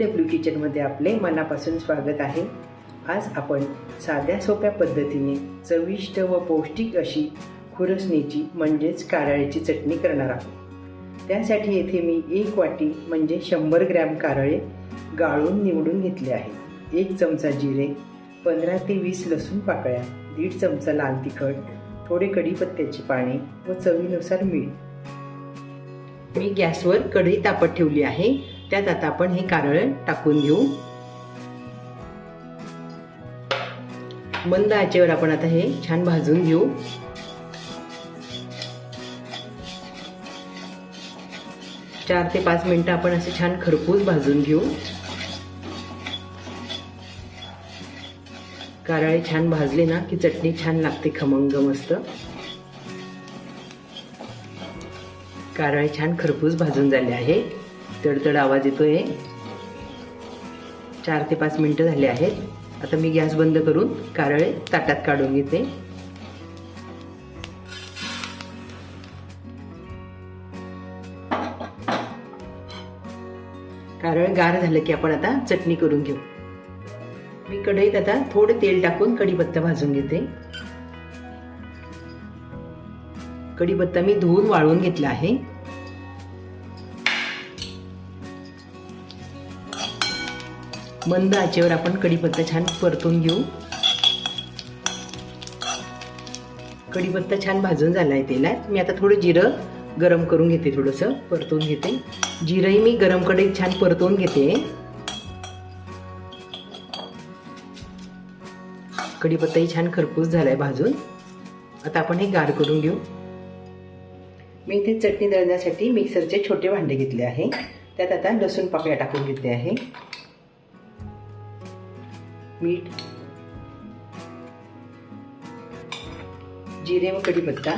W किचनमध्ये आपले मनापासून स्वागत आहे. आज आपण साध्या सोप्या पद्धतीने चविष्ट व पौष्टिक अशी खुरसणीची म्हणजेच कारळ्याची चटणी करणार आहोत. त्यासाठी येथे मी एक वाटी म्हणजे शंभर ग्रॅम कारळे गाळून निवडून घेतले आहे एक चमचा जिरे पंधरा ते वीस लसूण पाकळ्या दीड चमचा लाल तिखट थोडे कढीपत्त्याची पाने व चवीनुसार मीठ. मी गॅसवर कढई तापत ठेवली आहे. त्यात आता आपण हे कारळ टाकून घेऊ. मंद आचेवर आपण आता हे छान भाजून घेऊ. चार ते पाच मिनिटं आपण असे छान खरपूस भाजून घेऊ. कारळे छान भाजले ना की चटणी छान लागते खमंग मस्त. कारळे छान खरपूस भाजून झाले आहे. तडतड आवाज येतोय. चार ते पाच मिनिटं झाले आहेत. आता मी गॅस बंद करून कारळे ताटात काढून घेते. कारळ गार झालं की आपण आता चटणी करून घेऊ. मी कढईत आता थोडं तेल टाकून कढीपत्ता भाजून घेते. कढीपत्ता मी धुवून वाळवून घेतला आहे. मंद आचेवर आपण कढीपत्ता छान परतून घेऊ. कढीपत्ता छान भाजून झाला आहे तेलात. मी आता थोडं जिरं गरम करून घेते थोडंसं परतून घेते. जिरंही मी गरम कढईत छान परतून घेते. कढीपत्ताही छान खरपूस झालाय भाजून. आता आपण हे गार करून घेऊ. मी इथे चटणी दळण्यासाठी मिक्सरचे छोटे भांडे घेतले आहे. त्यात आता लसूण पाकळ्या टाकून घेतले आहे. मीठ जिरे व कढीपत्ता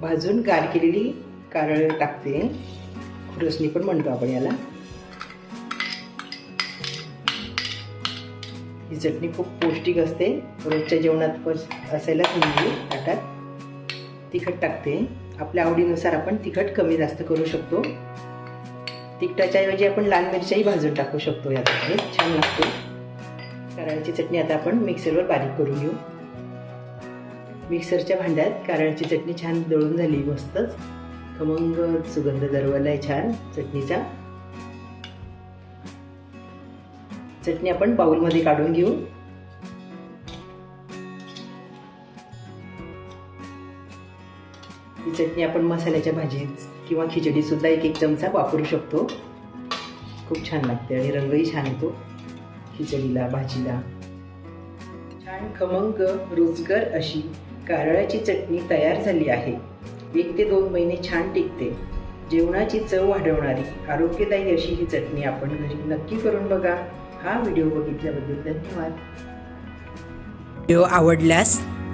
भाजून गार केलेली कारळ टाकते. खुरसणी पण म्हणतो आपण याला. ही चटणी खूप पौष्टिक असते. रोजच्या जेवणात पण असायलाच म्हणजे ताटात. तिखट टाकते. आपल्या आवडीनुसार आपण तिखट कमी जास्त करू शकतो. तिखटाच्या ऐवजी आपण लाल मिरच्याही भाजून टाकू शकतो यामध्ये. छान लागते. कारळाची चटणी आता आपण मिक्सरवर बारीक करून घेऊ. मिक्सरच्या भांड्यात कारळाची चटणी छान दळून झाली मस्तच. खमंग सुगंध दरवलाय छान चटणीचा. चटणी आपण बाऊलमध्ये काढून घेऊ. ही चटणी आपण मसाल्याच्या भाजीत किंवा खिचडीसुद्धा एक एक चमचा वापरू शकतो. खूप छान लागते आणि रंगही छान येतो. खिचडीला भाजीला. छान खमंग रुचकर अशी कारळाची चटणी तयार झाली आहे. एक ते दोन महिने छान टिकते. जेवणाची चव वाढवणारी आरोग्यदायी अशी ही चटणी आपण घरी नक्की करून बघा. हा व्हिडिओ बघितल्याबद्दल धन्यवाद. व्हिडिओ आवडल्यास